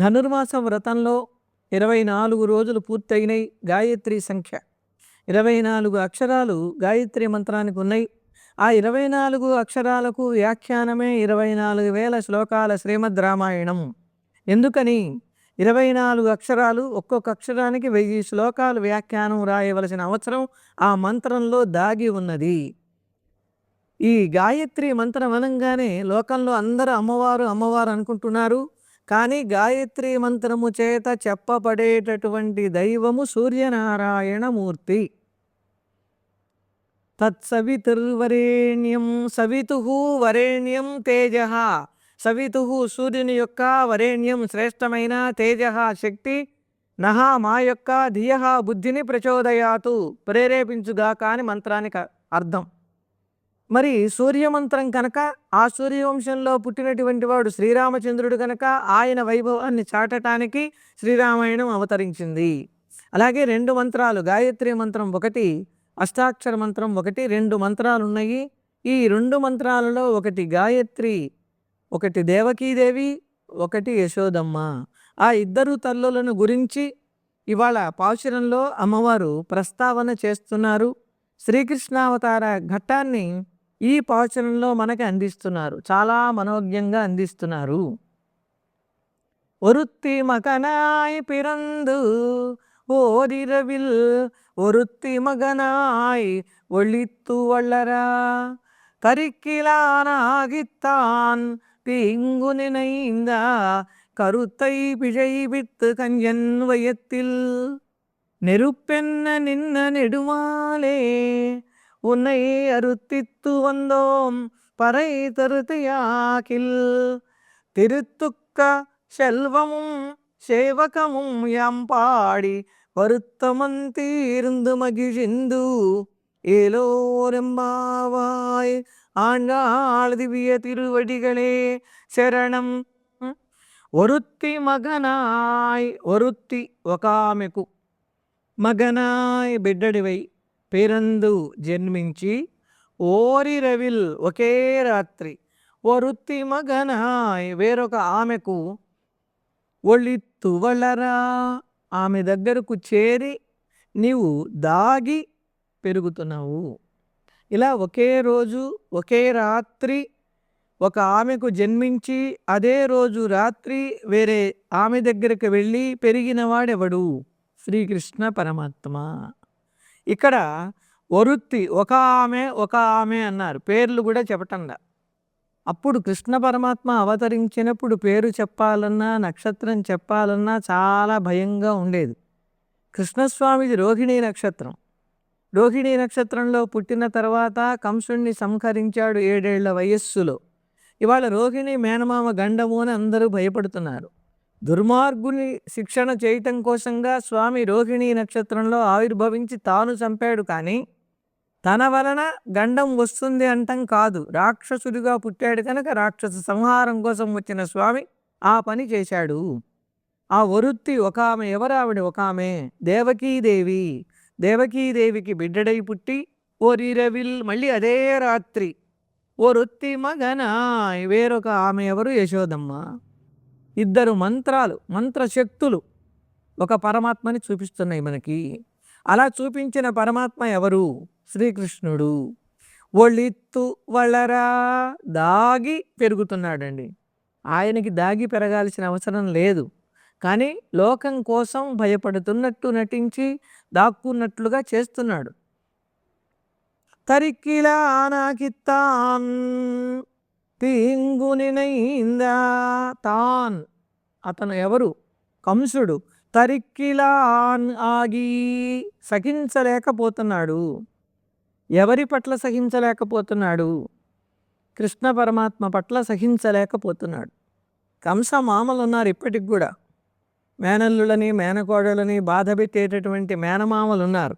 ధనుర్మాస వ్రతంలో ఇరవై నాలుగు రోజులు పూర్తయినాయి గాయత్రి సంఖ్య. ఇరవై నాలుగు అక్షరాలు గాయత్రి మంత్రానికి ఉన్నాయి. ఆ ఇరవై నాలుగు అక్షరాలకు వ్యాఖ్యానమే ఇరవై నాలుగు వేల శ్లోకాల శ్రీమద్ రామాయణం. ఎందుకని? ఇరవై నాలుగు అక్షరాలు ఒక్కొక్క అక్షరానికి వెయ్యి శ్లోకాలు వ్యాఖ్యానం రాయవలసిన అవసరం ఆ మంత్రంలో దాగి ఉన్నది. ఈ గాయత్రి మంత్రం అనగానే లోకంలో అందరూ అమ్మవారు అమ్మవారు అనుకుంటున్నారు. కానీ గాయత్రి మంత్రము చేత చెప్పబడేటటువంటి దైవము సూర్యనారాయణమూర్తి. తత్సవితుర్వరేణ్యం సవితు వరేణ్యం తేజ. సవితు సూర్యుని యొక్క వరేణ్యం శ్రేష్టమైన తేజ శక్తి. నహ మా యొక్క ధియ బుద్ధిని ప్రచోదయాతు. ప్రేరేపించుగాక అని మంత్రానికి అర్థం. మరి సూర్యమంత్రం కనుక ఆ సూర్యవంశంలో పుట్టినటువంటి వాడు శ్రీరామచంద్రుడు కనుక ఆయన వైభవాన్ని చాటటానికి శ్రీరామాయణం అవతరించింది. అలాగే రెండు మంత్రాలు గాయత్రి మంత్రం ఒకటి అష్టాక్షర మంత్రం ఒకటి రెండు మంత్రాలు ఉన్నాయి ఈ రెండు మంత్రాలలో ఒకటి గాయత్రి ఒకటి దేవకీదేవి ఒకటి యశోదమ్మ. ఆ ఇద్దరు తల్లులను గురించి ఇవాళ పాశురంలో అమ్మవారు ప్రస్తావన చేస్తున్నారు. శ్రీకృష్ణావతార ఘట్టాన్ని ఈ పాచనంలో మనకి అందిస్తున్నారు చాలా మనోజ్ఞంగా అందిస్తున్నారు ஒருத்தி மகனாய் பிறந்து ஓரிரவில் ஒருத்தி மகனாய் ஒளித்து வளரா கரிக்கிலானாகித்தான் தீங்கு நினைந்த கருத்தை பிழைவித்து கஞ்சன் வயத்தில் நெருப்பென்ன நின்ன நெடுமாலே உன்னை அறுத்தித்து வந்தோம் பறை தருத்தையாக்கில் திருத்துக்க செல்வமும் சேவகமும் யாம் பாடி வருத்தமன் தீர்ந்து மகிழ்ந்து ஏலோரெம்பாவாய் ஆண்டாள் திவ்ய திருவடிகளே శరణం ఒరుత్తి మగనాయ్ ఒరుత్తి ఒక ఆమెకు మగనాయ్ బిడ్డడివై పేరందు జన్మించి ఓరి రవిల్ ఒకే రాత్రి ఓ వృత్తి మగనాయ్ వేరొక ఆమెకు ఒళ్ళిత్తువలరా ఆమె దగ్గరకు చేరి నీవు దాగి పెరుగుతున్నావు. ఇలా ఒకే రోజు ఒకే రాత్రి ఒక ఆమెకు జన్మించి అదే రోజు రాత్రి వేరే ఆమె దగ్గరికి వెళ్ళి పెరిగినవాడెవడు శ్రీకృష్ణ పరమాత్మ. ఇక్కడ వరుత్తి ఒక ఆమె ఒక ఆమె అన్నారు. పేర్లు కూడా చెప్పటంలా. అప్పుడు కృష్ణ పరమాత్మ అవతరించినప్పుడు పేరు చెప్పాలన్నా నక్షత్రం చెప్పాలన్నా చాలా భయంగా ఉండేది. కృష్ణస్వామిది రోహిణీ నక్షత్రం. రోహిణీ నక్షత్రంలో పుట్టిన తర్వాత కంసుణ్ణి సంహరించాడు ఏడేళ్ళ వయస్సులో. ఇవాళ రోహిణి మేనమామ గండము అని అందరూ భయపడుతున్నారు. దుర్మార్గుని శిక్షణ చేయటం కోసంగా స్వామి రోహిణీ నక్షత్రంలో ఆవిర్భవించి తాను చంపాడు కానీ తన వలన గండం వస్తుంది అంటం కాదు. రాక్షసుడిగా పుట్టాడు కనుక రాక్షస సంహారం కోసం వచ్చిన స్వామి ఆ పని చేశాడు. ఆ వరుత్తి ఒక ఆమె ఎవరావిడ? ఒక ఆమె దేవకీదేవి. దేవకీదేవికి బిడ్డడై పుట్టి ఓరిరవిల్ మళ్ళీ అదే రాత్రి ఓ రొత్తి మగన వేరొక ఆమె ఎవరు? యశోదమ్మ. ఇద్దరు మంత్రాలు మంత్రశక్తులు ఒక పరమాత్మని చూపిస్తున్నాయి మనకి. అలా చూపించిన పరమాత్మ ఎవరు? శ్రీకృష్ణుడు. ఒళ్ళిత్తు వళ్ళరా దాగి పెరుగుతున్నాడండి. ఆయనకి దాగి పెరగాల్సిన అవసరం లేదు. కానీ లోకం కోసం భయపడుతున్నట్టు నటించి దాక్కున్నట్లుగా చేస్తున్నాడు. తరిక్కిలా నాకిత్తాన్ తీంగునినైందా? తాన్. అతను ఎవరు? కంసుడు. తరిక్కిలాన్ ఆగి సహించలేకపోతున్నాడు. ఎవరి పట్ల సహించలేకపోతున్నాడు? కృష్ణ పరమాత్మ పట్ల సహించలేకపోతున్నాడు. కంస మామలు ఉన్నారు ఇప్పటికి కూడా. మేనల్లులని మేనకోడలని బాధ పెట్టేటటువంటి మేనమామలు ఉన్నారు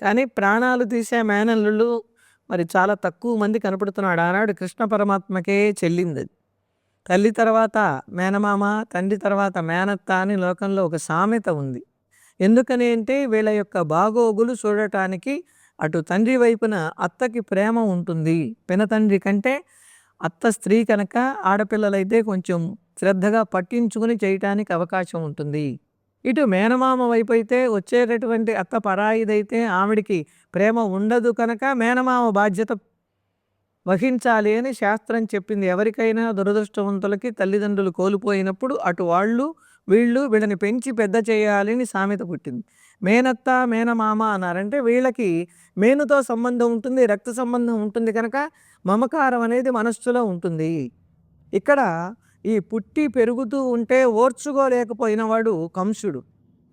కానీ ప్రాణాలు తీసే మేనల్లుళ్ళు మరి చాలా తక్కువ మంది కనపడుతున్నాడు. ఆనాడు కృష్ణ పరమాత్మకే చెల్లింది. తల్లి తర్వాత మేనమామ తండ్రి తర్వాత మేనత్త అని లోకంలో ఒక సామెత ఉంది. ఎందుకని అంటే వీళ్ళ యొక్క బాగోగులు చూడటానికి అటు తండ్రి వైపున అత్తకి ప్రేమ ఉంటుంది. పినతండ్రి కంటే అత్త స్త్రీ కనుక ఆడపిల్లలైతే కొంచెం శ్రద్ధగా పట్టించుకుని చేయటానికి అవకాశం ఉంటుంది. ఇటు మేనమామ వైపు అయితే వచ్చేటటువంటి అత్త పరాయిదైతే ఆవిడికి ప్రేమ ఉండదు కనుక మేనమామ బాధ్యత వహించాలి అని శాస్త్రం చెప్పింది. ఎవరికైనా దురదృష్టవంతులకి తల్లిదండ్రులు కోల్పోయినప్పుడు అటు వాళ్ళు వీళ్ళు వీళ్ళని పెంచి పెద్ద చేయాలని సామెత పుట్టింది. మేనత్త మేనమామ అన్నారంటే వీళ్ళకి మేనుతో సంబంధం ఉంటుంది రక్త సంబంధం ఉంటుంది కనుక మమకారం అనేది మనస్సులో ఉంటుంది. ఇక్కడ ఈ పుట్టి పెరుగుతూ ఉంటే ఓర్చుకోలేకపోయిన వాడు కంసుడు.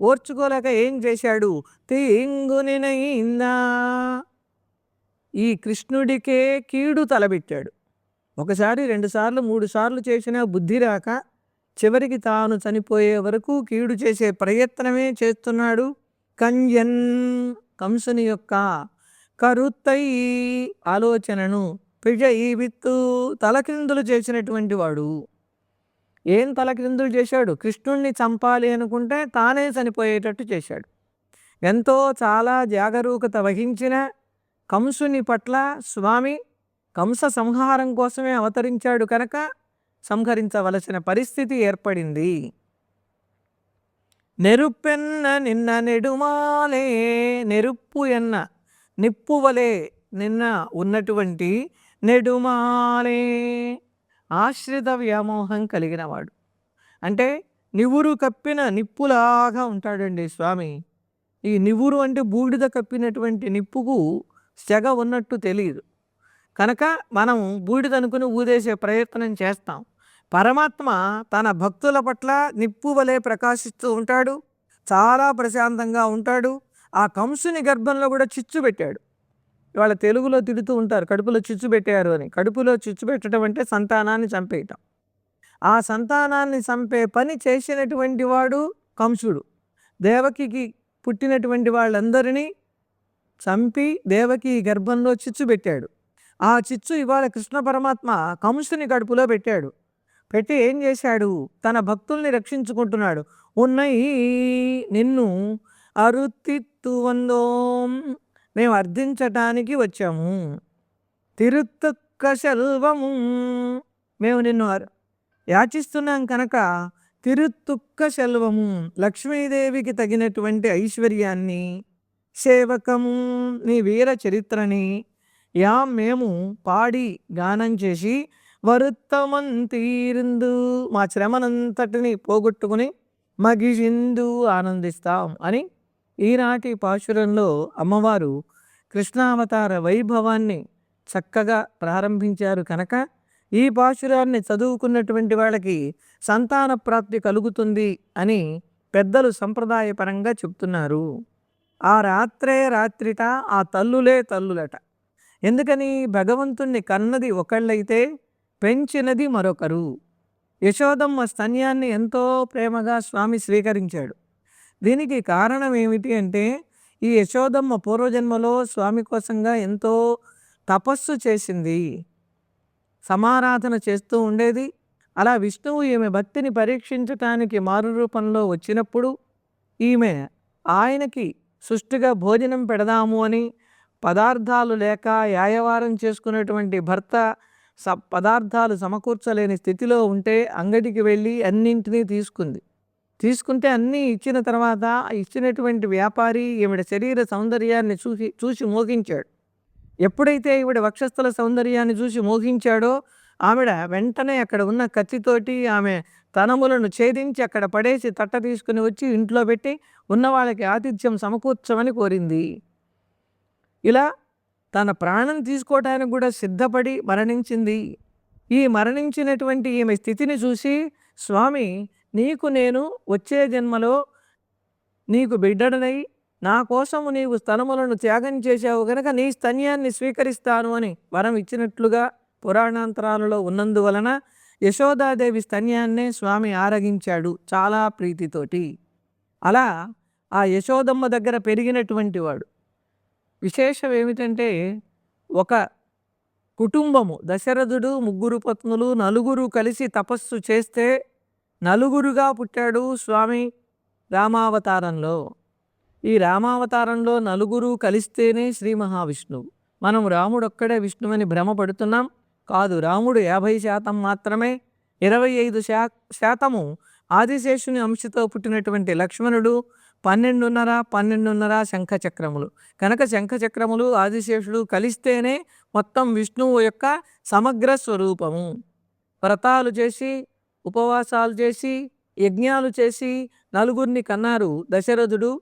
ఓర్చుకోలేక ఏం చేశాడు? తీంగునినైందా ఈ కృష్ణుడికే కీడు తలబెట్టాడు. ఒకసారి రెండుసార్లు మూడు సార్లు చేసినా బుద్ధి రాక చివరికి తాను చనిపోయే వరకు కీడు చేసే ప్రయత్నమే చేస్తున్నాడు కంజన్. కంసుని యొక్క కరుత్తై ఆలోచనను పిజ ఈ విత్తు తలకిందులు చేసినటువంటి వాడు. ఏం తలక్రిందులు చేశాడు? కృష్ణుణ్ణి చంపాలి అనుకుంటే తానే చనిపోయేటట్టు చేశాడు. ఎంతో చాలా జాగరూకత వహించిన కంసుని పట్ల స్వామి కంస సంహారం కోసమే అవతరించాడు కనుక సంహరించవలసిన పరిస్థితి ఏర్పడింది. నెరుప్పెన్న నిన్న నెడుమాలే నెరుప్పు ఎన్న నిప్పువలే నిన్న ఉన్నటువంటి నెడుమాలే ఆశ్రిత వ్యామోహం కలిగినవాడు. అంటే నివురు కప్పిన నిప్పులాగా ఉంటాడండి స్వామి. ఈ నివురు అంటే బూడిద కప్పినటువంటి నిప్పుకు సెగ ఉన్నట్టు తెలియదు కనుక మనం బూడిద అనుకుని ఊదేసే ప్రయత్నం చేస్తాం. పరమాత్మ తన భక్తుల పట్ల నిప్పు వలె ప్రకాశిస్తూ ఉంటాడు. చాలా ప్రశాంతంగా ఉంటాడు. ఆ కంసుని గర్భంలో కూడా చిచ్చు పెట్టాడు. ఇవాళ తెలుగులో తిడుతూ ఉంటారు కడుపులో చిచ్చు పెట్టారు అని. కడుపులో చిచ్చు పెట్టడం అంటే సంతానాన్ని చంపేయటం. ఆ సంతానాన్ని చంపే పని చేసినటువంటి వాడు కంసుడు. దేవకికి పుట్టినటువంటి వాళ్ళందరినీ చంపి దేవకి గర్భంలో చిచ్చు పెట్టాడు. ఆ చిచ్చు ఇవాళ కృష్ణ పరమాత్మ కంసుని కడుపులో పెట్టాడు. పెట్టి ఏం చేశాడు? తన భక్తుల్ని రక్షించుకుంటున్నాడు. ఉన్నయి నిన్ను అరుతిత్తు వందోం మేము అర్థించటానికి వచ్చాము. తిరుత్తక్క సెల్వము మేము నిన్ను యాచిస్తున్నాం కనుక తిరుత్తుక్క సెల్వము లక్ష్మీదేవికి తగినటువంటి ఐశ్వర్యాన్ని సేవకము నీ వీర చరిత్రని యా మేము పాడి గానం చేసి వరుత్తమంతీరిందు మా శ్రమనంతటిని పోగొట్టుకుని మగిజిందు ఆనందిస్తాం అని ఈనాటి పాశురంలో అమ్మవారు కృష్ణావతార వైభవాన్ని చక్కగా ప్రారంభించారు కనుక ఈ పాశురాన్ని చదువుకున్నటువంటి వాళ్ళకి సంతాన ప్రాప్తి కలుగుతుంది అని పెద్దలు సంప్రదాయపరంగా చెప్తున్నారు. ఆ రాత్రే రాత్రిట ఆ తల్లులే తల్లులట. ఎందుకని? భగవంతుణ్ణి కన్నది ఒకళ్ళైతే పెంచినది మరొకరు. యశోదమ్మ స్తన్యాన్ని ఎంతో ప్రేమగా స్వామి స్వీకరించాడు. దీనికి కారణం ఏమిటి అంటే ఈ యశోదమ్మ పూర్వజన్మలో స్వామి కోసంగా ఎంతో తపస్సు చేసింది. సమారాధన చేస్తూ ఉండేది. అలా విష్ణువు ఈమె భక్తిని పరీక్షించటానికి మారు రూపంలో వచ్చినప్పుడు ఈమె ఆయనకి సుష్టిగా భోజనం పెడదాము అని పదార్థాలు లేక యాయవారం చేసుకునేటువంటి భర్త స పదార్థాలు సమకూర్చలేని స్థితిలో ఉంటే అంగడికి వెళ్ళి అన్నింటినీ తీసుకుంది. తీసుకుంటే అన్నీ ఇచ్చిన తర్వాత ఇచ్చినటువంటి వ్యాపారి ఈవిడ శరీర సౌందర్యాన్ని చూసి చూసి మోగించాడు ఎప్పుడైతే ఈవిడ వక్షస్థల సౌందర్యాన్ని చూసి మోగించాడో ఆవిడ వెంటనే అక్కడ ఉన్న కత్తితోటి ఆమె తనములను ఛేదించి అక్కడ పడేసి తట్ట తీసుకుని వచ్చి ఇంట్లో పెట్టి ఉన్న వాళ్ళకి ఆతిథ్యం సమకూర్చమని కోరింది. ఇలా తన ప్రాణం తీసుకోవడానికి కూడా సిద్ధపడి మరణించింది. ఈ మరణించినటువంటి ఈమె స్థితిని చూసి స్వామి నీకు నేను వచ్చే జన్మలో నీకు బిడ్డడనై నా కోసము నీవు స్తనములను త్యాగం చేశావు గనక నీ స్తన్యాన్ని స్వీకరిస్తాను అని వరం ఇచ్చినట్లుగా పురాణాంతరాలలో ఉన్నందువలన యశోదాదేవి స్తన్యాన్నే స్వామి ఆరగించాడు చాలా ప్రీతితోటి. అలా ఆ యశోదమ్మ దగ్గర పెరిగినటువంటి వాడు. విశేషం ఏమిటంటే ఒక కుటుంబము దశరథుడు ముగ్గురు పత్నులు నలుగురు కలిసి తపస్సు చేస్తే నలుగురుగా పుట్టాడు స్వామి రామావతారంలో. ఈ రామావతారంలో నలుగురు కలిస్తేనే శ్రీ మహావిష్ణువు. మనం రాముడు ఒక్కడే విష్ణువని భ్రమపడుతున్నాం. కాదు రాముడు యాభై శాతం మాత్రమే ఇరవై ఐదు శా శాతము ఆదిశేషుని అంశతో పుట్టినటువంటి లక్ష్మణుడు పన్నెండున్నర పన్నెండున్నర శంఖచక్రములు. కనుక శంఖచక్రములు ఆదిశేషుడు కలిస్తేనే మొత్తం విష్ణువు యొక్క సమగ్ర స్వరూపము. వ్రతాలు చేసి ఉపవాసాలు చేసి యజ్ఞాలు చేసి నలుగురిని కన్నారు దశరథుడు.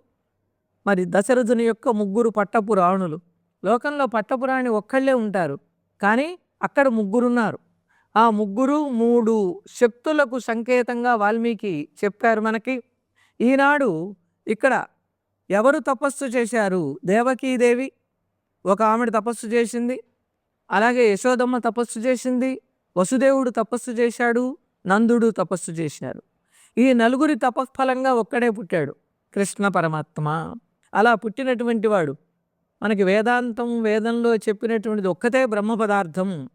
మరి దశరథుని యొక్క ముగ్గురు పట్టపు రాణులు లోకంలో పట్టపురాణి ఒక్కళ్ళే ఉంటారు. కానీ అక్కడ ముగ్గురున్నారు. ఆ ముగ్గురు మూడు శక్తులకు సంకేతంగా వాల్మీకి చెప్పారు మనకి. ఈనాడు ఇక్కడ ఎవరు తపస్సు చేశారు? దేవకీదేవి. ఒక ఆమెడు తపస్సు చేసింది. అలాగే యశోదమ్మ తపస్సు చేసింది. వసుదేవుడు తపస్సు చేశాడు. నందుడు తపస్సు చేశారు ఈ నలుగురి తపస్ఫలంగా ఒక్కడే పుట్టాడు కృష్ణ పరమాత్మ. అలా పుట్టినటువంటి వాడు. మనకి వేదాంతం వేదంలో చెప్పినటువంటిది ఒక్కతే బ్రహ్మ పదార్థం.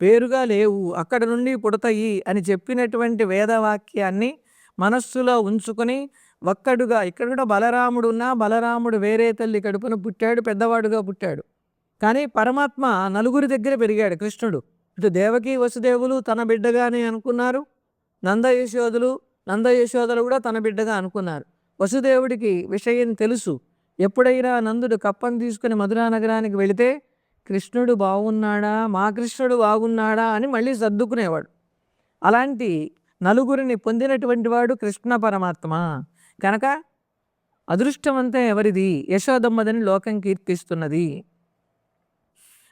పేరుగా లేవు అక్కడ నుండి పుడతాయి అని చెప్పినటువంటి వేదవాక్యాన్ని మనస్సులో ఉంచుకొని ఒక్కడుగా ఇక్కడ కూడా బలరాముడు ఉన్నా బలరాముడు వేరే తల్లి కడుపున పుట్టాడు పెద్దవాడుగా పుట్టాడు. కానీ పరమాత్మ నలుగురి దగ్గర పెరిగాడు కృష్ణుడు. ఇటు దేవకి వసుదేవులు తన బిడ్డగానే అనుకున్నారు. నంద యశోదులు నంద యశోదలు కూడా తన బిడ్డగా అనుకున్నారు. వసుదేవుడికి విషయం తెలుసు. ఎప్పుడైనా నందుడు కప్పను తీసుకుని మధురా నగరానికి వెళితే కృష్ణుడు బాగున్నాడా? మా కృష్ణుడు బాగున్నాడా? అని మళ్ళీ సర్దుకునేవాడు. అలాంటి నలుగురిని పొందినటువంటి వాడు కృష్ణ పరమాత్మ. కనుక అదృష్టమంతా ఎవరిది? యశోదమ్మదని లోకం కీర్తిస్తున్నది.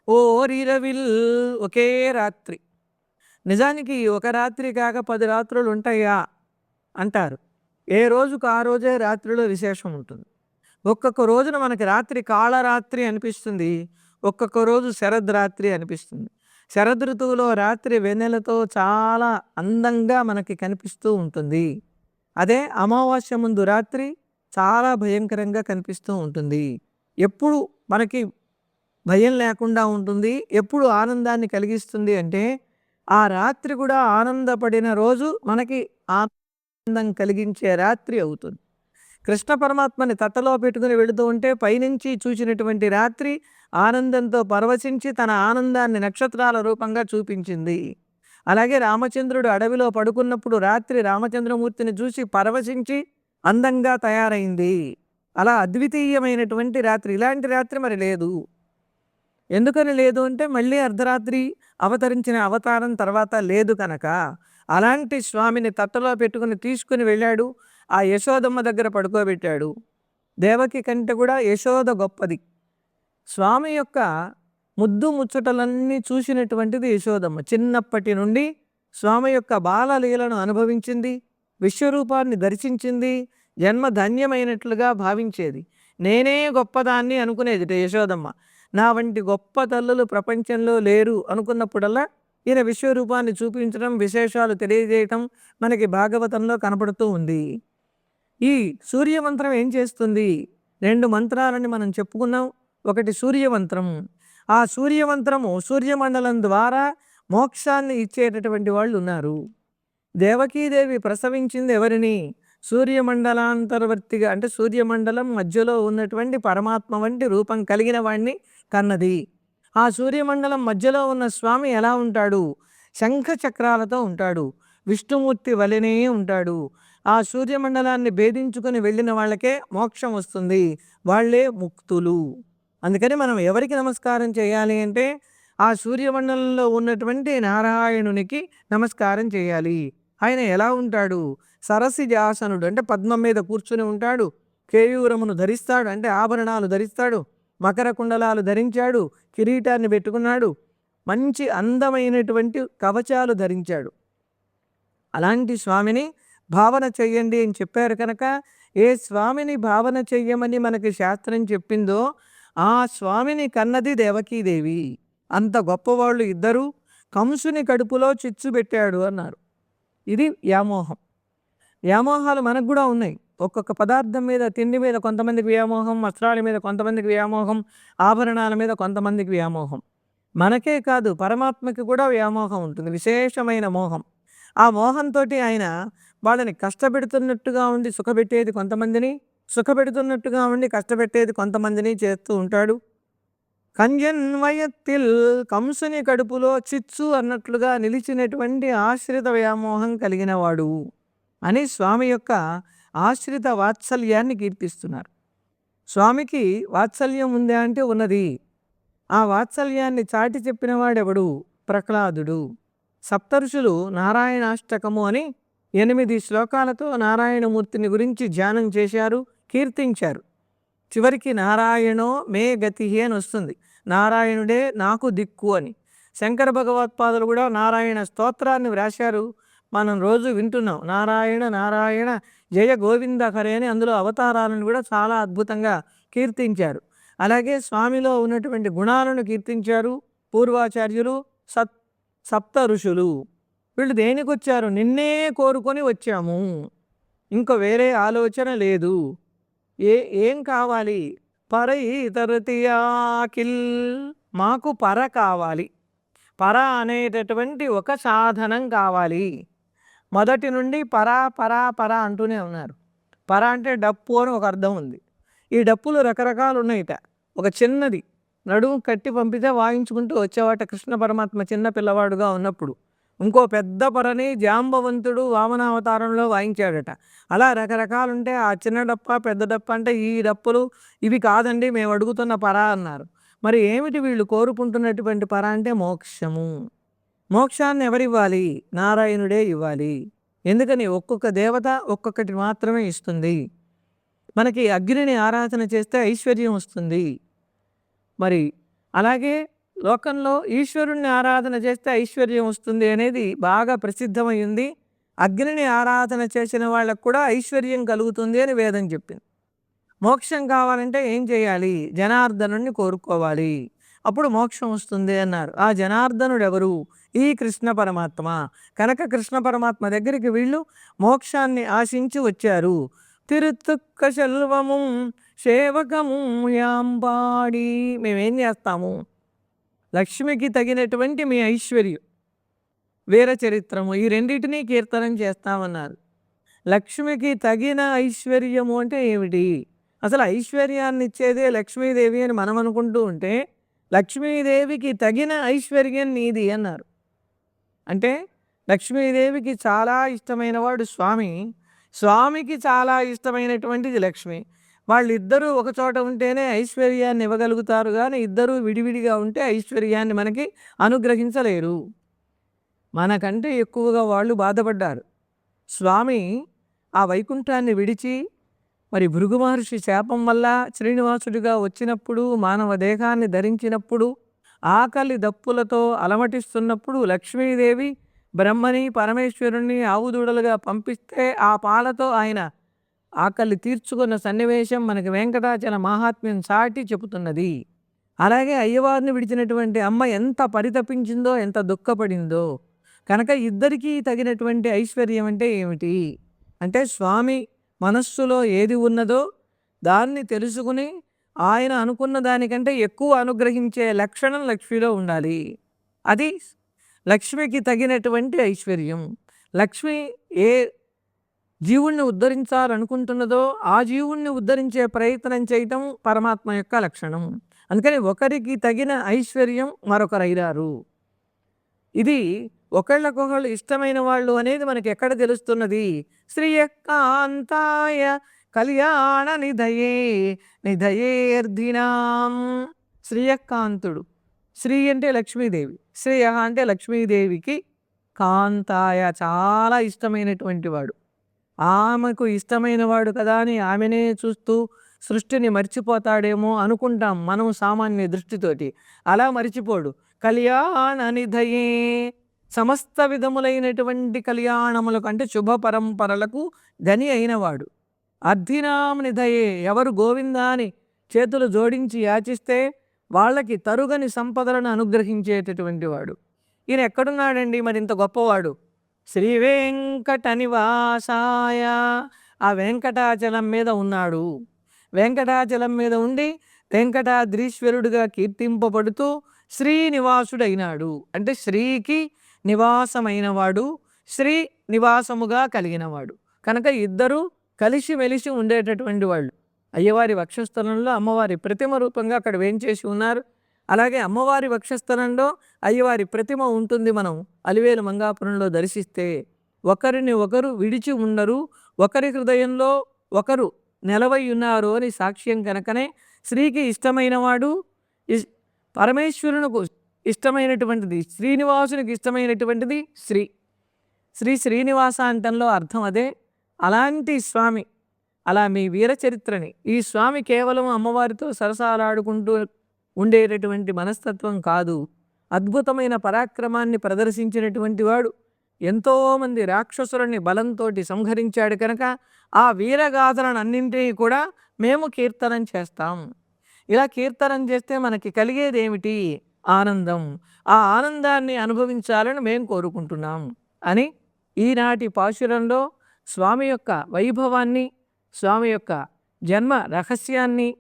ఓ రీరవిల్ ఒకే రాత్రి. నిజానికి ఒక రాత్రి కాక పది రాత్రులు ఉంటాయా అంటారు. ఏ రోజుకు ఆ రోజే రాత్రిలో విశేషం ఉంటుంది. ఒక్కొక్క రోజున మనకి రాత్రి కాళరాత్రి అనిపిస్తుంది. ఒక్కొక్క రోజు శరద్ అనిపిస్తుంది. శరద్ ఋతువులో రాత్రి వెన్నెలతో చాలా అందంగా మనకి కనిపిస్తూ ఉంటుంది. అదే అమావాస్య ముందు రాత్రి చాలా భయంకరంగా కనిపిస్తూ ఉంటుంది. ఎప్పుడు మనకి భయం లేకుండా ఉంటుంది. ఎప్పుడు ఆనందాన్ని కలిగిస్తుంది అంటే ఆ రాత్రి కూడా ఆనందపడిన రోజు మనకి ఆనందం కలిగించే రాత్రి అవుతుంది. కృష్ణ పరమాత్మని తట్టలో పెట్టుకుని వెళుతూ ఉంటే పైనుంచి చూసినటువంటి రాత్రి ఆనందంతో పరవశించి తన ఆనందాన్ని నక్షత్రాల రూపంగా చూపించింది. అలాగే రామచంద్రుడు అడవిలో పడుకున్నప్పుడు రాత్రి రామచంద్రమూర్తిని చూసి పరవశించి అందంగా తయారైంది. అలా అద్వితీయమైనటువంటి రాత్రి. ఇలాంటి రాత్రి మరి లేదు. ఎందుకని లేదు అంటే మళ్ళీ అర్ధరాత్రి అవతరించిన అవతారం తర్వాత లేదు కనుక. అలాంటి స్వామిని తట్టలో పెట్టుకుని తీసుకుని వెళ్ళాడు. ఆ యశోదమ్మ దగ్గర పడుకోబెట్టాడు. దేవకి కంటే కూడా యశోద గొప్పది. స్వామి యొక్క ముద్దు ముచ్చటలన్నీ చూసినటువంటిది యశోదమ్మ. చిన్నప్పటి నుండి స్వామి యొక్క బాలలీలను అనుభవించింది. విశ్వరూపాన్ని దర్శించింది. జన్మ ధన్యమైనట్లుగా భావించేది. నేనే గొప్పదాన్ని అనుకునేది యశోదమ్మ. నా వంటి గొప్ప తల్లులు ప్రపంచంలో లేరు అనుకున్నప్పుడల్లా ఈయన విశ్వరూపాన్ని చూపించడం విశేషాలు తెలియజేయటం మనకి భాగవతంలో కనపడుతూ ఉంది. ఈ సూర్యమంత్రం ఏం చేస్తుంది? రెండు మంత్రాలని మనం చెప్పుకున్నాం. ఒకటి సూర్యమంత్రం. ఆ సూర్యమంత్రము సూర్యమండలం ద్వారా మోక్షాన్ని ఇచ్చేటటువంటి వాళ్ళు ఉన్నారు. దేవకీదేవి ప్రసవించింది ఎవరిని? సూర్యమండలాంతర్వర్తిగా అంటే సూర్యమండలం మధ్యలో ఉన్నటువంటి పరమాత్మ వంటి రూపం కలిగిన వాణ్ణి కన్నది. ఆ సూర్యమండలం మధ్యలో ఉన్న స్వామి ఎలా ఉంటాడు? శంఖ చక్రాలతో ఉంటాడు. విష్ణుమూర్తి వలనే ఉంటాడు. ఆ సూర్యమండలాన్ని భేదించుకుని వెళ్ళిన వాళ్ళకే మోక్షం వస్తుంది. వాళ్ళే ముక్తులు. అందుకని మనం ఎవరికి నమస్కారం చేయాలి అంటే ఆ సూర్యమండలంలో ఉన్నటువంటి నారాయణునికి నమస్కారం చేయాలి. ఆయన ఎలా ఉంటాడు? సరసిజాసనుడు అంటే పద్మం మీద కూర్చుని ఉంటాడు. కేయూరమును ధరిస్తాడు. అంటే ఆభరణాలు ధరిస్తాడు. మకర కుండలాలు ధరించాడు. కిరీటాన్ని పెట్టుకున్నాడు. మంచి అందమైనటువంటి కవచాలు ధరించాడు. అలాంటి స్వామిని భావన చెయ్యండి అని చెప్పారు కనుక ఏ స్వామిని భావన చెయ్యమని మనకి శాస్త్రం చెప్పిందో ఆ స్వామిని కన్నది దేవకీదేవి. అంత గొప్పవాళ్ళు ఇద్దరు కంసుని కడుపులో చిచ్చు పెట్టాడు అన్నారు. ఇది వ్యామోహం. వ్యామోహాలు మనకు కూడా ఉన్నాయి. ఒక్కొక్క పదార్థం మీద తిండి మీద కొంతమందికి వ్యామోహం వస్త్రాల మీద కొంతమందికి వ్యామోహం ఆభరణాల మీద కొంతమందికి వ్యామోహం. మనకే కాదు పరమాత్మకి కూడా వ్యామోహం ఉంటుంది విశేషమైన మోహం. ఆ మోహంతో ఆయన వాళ్ళని కష్టపెడుతున్నట్టుగా ఉండి సుఖపెట్టేది కొంతమందిని సుఖపెడుతున్నట్టుగా ఉండి కష్టపెట్టేది కొంతమందిని చేస్తూ ఉంటాడు. కంజన్వయత్తిల్ కంసుని కడుపులో చిచ్చు అన్నట్లుగా నిలిచినటువంటి ఆశ్రిత వ్యామోహం కలిగినవాడు అని స్వామి యొక్క ఆశ్రిత వాత్సల్యాన్ని కీర్తిస్తున్నారు. స్వామికి వాత్సల్యం ఉందా అంటే ఉన్నది. ఆ వాత్సల్యాన్ని చాటి చెప్పినవాడెవడు ప్రహ్లాదుడు. సప్తరుషులు నారాయణాష్టకము అని ఎనిమిది శ్లోకాలతో నారాయణమూర్తిని గురించి ధ్యానం చేశారు కీర్తించారు. చివరికి నారాయణో మే గతి అని వస్తుంది. నారాయణుడే నాకు దిక్కు అని. శంకర భగవత్పాదులు కూడా నారాయణ స్తోత్రాన్ని వ్రాశారు. మనం రోజు వింటున్నాం. నారాయణ నారాయణ జయ గోవింద హరే అని అందులో అవతారాలను కూడా చాలా అద్భుతంగా కీర్తించారు. అలాగే స్వామిలో ఉన్నటువంటి గుణాలను కీర్తించారు పూర్వాచార్యులు సత్ సప్త ఋషులు. వీళ్ళు దేనికి వచ్చారు నిన్నే కోరుకొని వచ్చాము. ఇంకా వేరే ఆలోచన లేదు. ఏ ఏం కావాలి? పర ఇతరతియాకిల్ మాకు పర కావాలి. పర అనేటటువంటి ఒక సాధనం కావాలి. మొదటి నుండి పరా పరా పర అంటూనే ఉన్నారు. పర అంటే డప్పు అని ఒక అర్థం ఉంది. ఈ డప్పులు రకరకాలు ఉన్నాయిట. ఒక చిన్నది. నడుము కట్టి పంపితే వాయించుకుంటూ వచ్చేవాట కృష్ణ పరమాత్మ చిన్న పిల్లవాడుగా ఉన్నప్పుడు. ఇంకో పెద్ద పరని జాంబవంతుడు వామనావతారంలో వాయించాడట. అలా రకరకాలుంటే ఆ చిన్న డప్ప పెద్ద డప్ప అంటే ఈ డప్పులు ఇవి కాదండి మేము అడుగుతున్న పర అన్నారు. మరి ఏమిటి వీళ్ళు కోరుకుంటున్నటువంటి పర అంటే మోక్షము. మోక్షాన్ని ఎవరివ్వాలి? నారాయణుడే ఇవ్వాలి. ఎందుకని ఒక్కొక్క దేవత ఒక్కొక్కటి మాత్రమే ఇస్తుంది. మనకి అగ్నిని ఆరాధన చేస్తే ఐశ్వర్యం వస్తుంది. మరి అలాగే లోకంలో ఈశ్వరుణ్ణి ఆరాధన చేస్తే ఐశ్వర్యం వస్తుంది అనేది బాగా ప్రసిద్ధమైంది అగ్నిని ఆరాధన చేసిన వాళ్ళకు కూడా ఐశ్వర్యం కలుగుతుంది అని వేదం చెప్పింది. మోక్షం కావాలంటే ఏం చేయాలి? జనార్దనుణ్ణి కోరుకోవాలి. అప్పుడు మోక్షం వస్తుంది అన్నారు. ఆ జనార్దనుడు ఎవరు ఈ కృష్ణ పరమాత్మ. కనుక కృష్ణ పరమాత్మ దగ్గరికి వీళ్ళు మోక్షాన్ని ఆశించి వచ్చారు. తిరుతుక్క శల్వము సేవకము యాంబాడి. మేమేం చేస్తాము? లక్ష్మికి తగినటువంటి మీ ఐశ్వర్యం వీర చరిత్రము ఈ రెండింటినీ కీర్తనం చేస్తామన్నారు. లక్ష్మికి తగిన ఐశ్వర్యము అంటే ఏమిటి? అసలు ఐశ్వర్యాన్ని ఇచ్చేదే లక్ష్మీదేవి అని మనం అనుకుంటూ ఉంటే లక్ష్మీదేవికి తగిన ఐశ్వర్యం నీది అన్నారు. అంటే లక్ష్మీదేవికి చాలా ఇష్టమైన వాడు స్వామి. స్వామికి చాలా ఇష్టమైనటువంటిది లక్ష్మి. వాళ్ళిద్దరూ ఒక చోట ఉంటేనే ఐశ్వర్యాన్ని ఇవ్వగలుగుతారు కానీ ఇద్దరూ విడివిడిగా ఉంటే ఐశ్వర్యాన్ని మనకి అనుగ్రహించలేరు. మనకంటే ఎక్కువగా వాళ్ళు బాధపడ్డారు. స్వామి ఆ వైకుంఠాన్ని విడిచి మరి భృగు మహర్షి శాపం వల్ల శ్రీనివాసుడిగా వచ్చినప్పుడు మానవ దేహాన్ని ధరించినప్పుడు ఆకలి దప్పులతో అలమటిస్తున్నప్పుడు లక్ష్మీదేవి బ్రహ్మని పరమేశ్వరుణ్ణి ఆవుదూడలుగా పంపిస్తే ఆ పాలతో ఆయన ఆకలి తీర్చుకున్న సన్నివేశం మనకి వెంకటాచల మహాత్మ్యం సాటి చెబుతున్నది. అలాగే అయ్యవారిని విడిచినటువంటి అమ్మ ఎంత పరితపించిందో ఎంత దుఃఖపడిందో కనుక ఇద్దరికీ తగినటువంటి ఐశ్వర్యం అంటే ఏమిటి? అంటే స్వామి మనస్సులో ఏది ఉన్నదో దాన్ని తెలుసుకుని ఆయన అనుకున్న దానికంటే ఎక్కువ అనుగ్రహించే లక్షణం లక్ష్మిలో ఉండాలి. అది లక్ష్మికి తగినటువంటి ఐశ్వర్యం. లక్ష్మి ఏ జీవుణ్ణి ఉద్ధరించాలనుకుంటున్నదో ఆ జీవుణ్ణి ఉద్ధరించే ప్రయత్నం చేయటం పరమాత్మ యొక్క లక్షణం. అందుకని ఒకరికి తగిన ఐశ్వర్యం మరొకరైరారు. ఇది ఒకళ్ళకొకళ్ళు ఇష్టమైన వాళ్ళు అనేది మనకి ఎక్కడ తెలుస్తున్నది? శ్రీయకాంతాయ కళ్యాణ నిధయే నిధయేర్ధినాం శ్రీయకాంతుడు శ్రీ అంటే లక్ష్మీదేవి శ్రేయ అంటే లక్ష్మీదేవికి కాంతాయ చాలా ఇష్టమైనటువంటి వాడు. ఆమెకు ఇష్టమైన వాడు కదా అని ఆమెనే చూస్తూ సృష్టిని మర్చిపోతాడేమో అనుకుంటాం మనం సామాన్య దృష్టితోటి. అలా మర్చిపోడు. కళ్యాణ నిధయే. సమస్త విధములైనటువంటి కళ్యాణములకు అంటే శుభ పరంపరలకు ధని అయినవాడు. అర్ధినామ నిధయే ఎవరు గోవిందాని చేతులు జోడించి యాచిస్తే వాళ్ళకి తరుగని సంపదలను అనుగ్రహించేటటువంటి వాడు. ఈయన ఎక్కడున్నాడండి మరి ఇంత గొప్పవాడు? శ్రీ వెంకట నివాసాయ. ఆ వెంకటాచలం మీద ఉన్నాడు. వెంకటాచలం మీద ఉండి వెంకటాద్రీశ్వరుడుగా కీర్తింపబడుతూ శ్రీనివాసుడైనాడు. అంటే శ్రీకి నివాసమైనవాడు శ్రీ నివాసముగా కలిగినవాడు. కనుక ఇద్దరు కలిసి మెలిసి ఉండేటటువంటి వాళ్ళు. అయ్యవారి వక్షస్థలంలో అమ్మవారి ప్రతిమ రూపంగా అక్కడ వేంచేసి ఉన్నారు. అలాగే అమ్మవారి వక్షస్థలంలో అయ్యవారి ప్రతిమ ఉంటుంది మనం అలివేలు మంగాపురంలో దర్శిస్తే. ఒకరిని ఒకరు విడిచి ఉండరు. ఒకరి హృదయంలో ఒకరు నెలవై ఉన్నారు అని సాక్ష్యం కనుకనే స్త్రీకి ఇష్టమైనవాడు ఇస్- ఇష్టమైనటువంటిది. శ్రీనివాసునికి ఇష్టమైనటువంటిది శ్రీ. శ్రీ శ్రీనివాస అంటంలో అర్థం అదే. అలాంటి స్వామి అలా మీ వీర చరిత్రని ఈ స్వామి కేవలం అమ్మవారితో సరసాలాడుకుంటూ ఉండేటటువంటి మనస్తత్వం కాదు. అద్భుతమైన పరాక్రమాన్ని ప్రదర్శించినటువంటి వాడు ఎంతోమంది రాక్షసులని బలంతో సంహరించాడు కనుక ఆ వీరగాథలను అన్నింటినీ కూడా మేము కీర్తనం చేస్తాం. ఇలా కీర్తనం చేస్తే మనకి కలిగేది ఏమిటి ఆనందం. ఆ ఆనందాన్ని అనుభవించాలని మేము కోరుకుంటున్నాం అని ఈనాటి పాశురంలో స్వామి యొక్క వైభవాన్ని స్వామి యొక్క జన్మ రహస్యాన్ని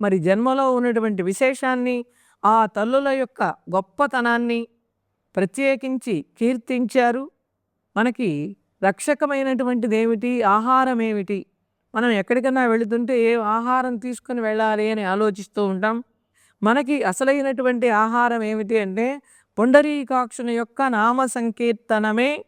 మరి జన్మలో ఉన్నటువంటి విశేషాన్ని ఆ తల్లుల యొక్క గొప్పతనాన్ని ప్రత్యేకించి కీర్తించారు. మనకి రక్షకమైనటువంటిది ఏమిటి ఆహారం ఏమిటి మనం ఎక్కడికైనా వెళుతుంటే ఏ ఆహారం తీసుకొని వెళ్ళాలి అని ఆలోచిస్తూ ఉంటాం. మనకి అసలైనటువంటి ఆహారం ఏమిటి అంటే పొండరీకాక్షుని యొక్క నామ సంకీర్తనమే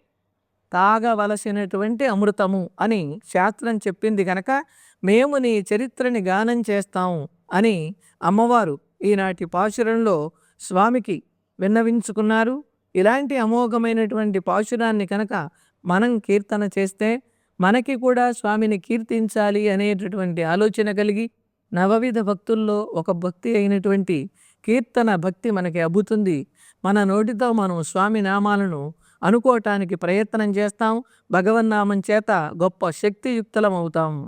తాగవలసినటువంటి అమృతము అని శాస్త్రం చెప్పింది కనుక మేము నీ చరిత్రని గానం చేస్తాము అని అమ్మవారు ఈనాటి పాశురంలో స్వామికి విన్నవించుకున్నారు. ఇలాంటి అమోఘమైనటువంటి పాశురాన్ని కనుక మనం కీర్తన చేస్తే మనకి కూడా స్వామిని కీర్తించాలి అనేటటువంటి ఆలోచన కలిగి నవవిధ భక్తుల్లో ఒక భక్తి అయినటువంటి కీర్తన భక్తి మనకి అబ్బుతుంది. మన నోటితో మనం స్వామి నామాలను అనుకోవటానికి ప్రయత్నం చేస్తాం. భగవన్నామం చేత గొప్ప శక్తియుక్తలం అవుతాం.